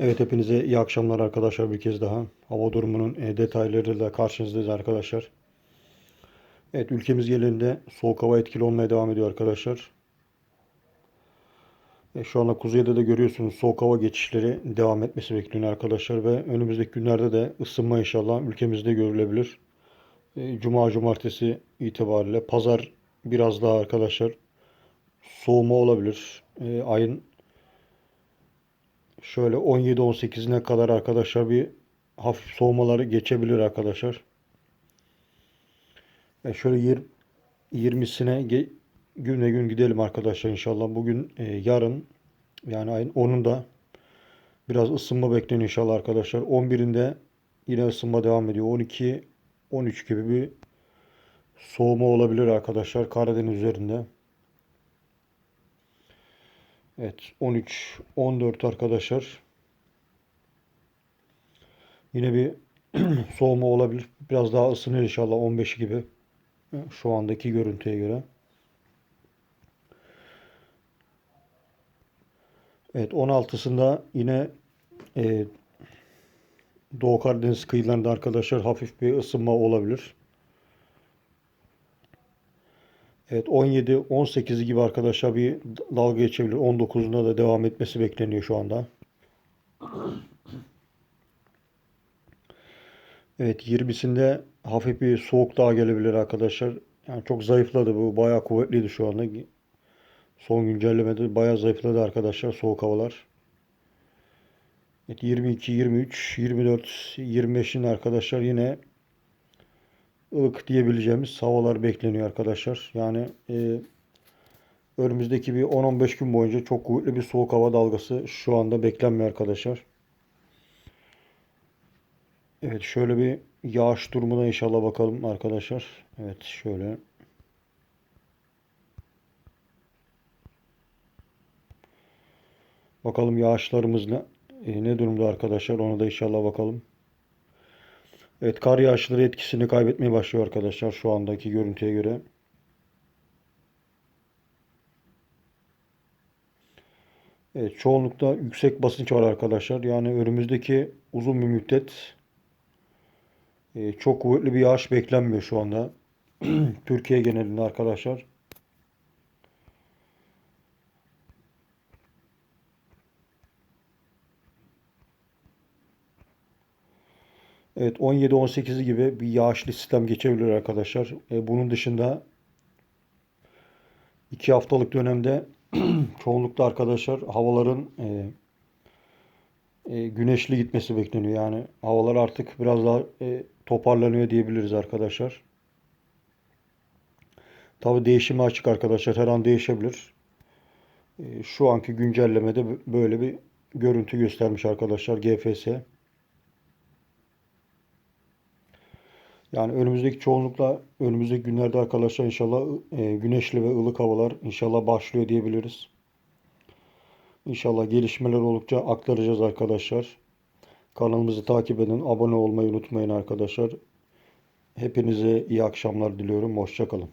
Evet hepinize iyi akşamlar arkadaşlar bir kez daha. Hava durumunun e, detaylarıyla karşınızdayız arkadaşlar. Evet ülkemiz genelinde soğuk hava etkili olmaya devam ediyor arkadaşlar. E, şu anda kuzeyde de görüyorsunuz soğuk hava geçişleri devam etmesi bekleniyor arkadaşlar. Ve önümüzdeki günlerde de ısınma inşallah ülkemizde görülebilir. E, Cuma cumartesi itibariyle pazar biraz daha arkadaşlar soğuma olabilir. E, ayın Şöyle 17-18'ine kadar arkadaşlar bir hafif soğumaları geçebilir arkadaşlar. E şöyle yir- 20'sine ge- güne gün gidelim arkadaşlar inşallah. Bugün e, yarın yani ayın 10'unda biraz ısınma bekleniyor inşallah arkadaşlar. 11'inde yine ısınma devam ediyor. 12 13 gibi bir soğuma olabilir arkadaşlar Karadeniz üzerinde. Evet 13 14 arkadaşlar. Yine bir soğuma olabilir. Biraz daha ısınır inşallah 15 gibi. Şu andaki görüntüye göre. Evet 16'sında yine e, Doğu Karadeniz kıyılarında arkadaşlar hafif bir ısınma olabilir. Evet 17 18 gibi arkadaşlar bir dalga geçebilir. 19'unda da devam etmesi bekleniyor şu anda. Evet 20'sinde hafif bir soğuk daha gelebilir arkadaşlar. Yani çok zayıfladı bu. Bayağı kuvvetliydi şu anda. Son güncellemede bayağı zayıfladı arkadaşlar soğuk havalar. Evet 22, 23, 24, 25'in arkadaşlar yine ılık diyebileceğimiz havalar bekleniyor arkadaşlar. Yani e, önümüzdeki bir 10-15 gün boyunca çok kuvvetli bir soğuk hava dalgası şu anda beklenmiyor arkadaşlar. Evet şöyle bir yağış durumuna inşallah bakalım arkadaşlar. Evet şöyle. Bakalım yağışlarımız ne, e, ne durumda arkadaşlar ona da inşallah bakalım. Evet kar yağışları etkisini kaybetmeye başlıyor arkadaşlar şu andaki görüntüye göre. Evet çoğunlukla yüksek basınç var arkadaşlar. Yani önümüzdeki uzun bir müddet e, çok kuvvetli bir yağış beklenmiyor şu anda. Türkiye genelinde arkadaşlar. Evet 17-18 gibi bir yağışlı sistem geçebilir arkadaşlar. E, bunun dışında 2 haftalık dönemde çoğunlukla arkadaşlar havaların e, e, güneşli gitmesi bekleniyor. Yani havalar artık biraz daha e, toparlanıyor diyebiliriz arkadaşlar. Tabi değişime açık arkadaşlar. Her an değişebilir. E, şu anki güncellemede böyle bir görüntü göstermiş arkadaşlar GFS. Yani önümüzdeki çoğunlukla önümüzdeki günlerde arkadaşlar inşallah e, güneşli ve ılık havalar inşallah başlıyor diyebiliriz. İnşallah gelişmeler oldukça aktaracağız arkadaşlar. Kanalımızı takip edin. Abone olmayı unutmayın arkadaşlar. Hepinize iyi akşamlar diliyorum. Hoşçakalın.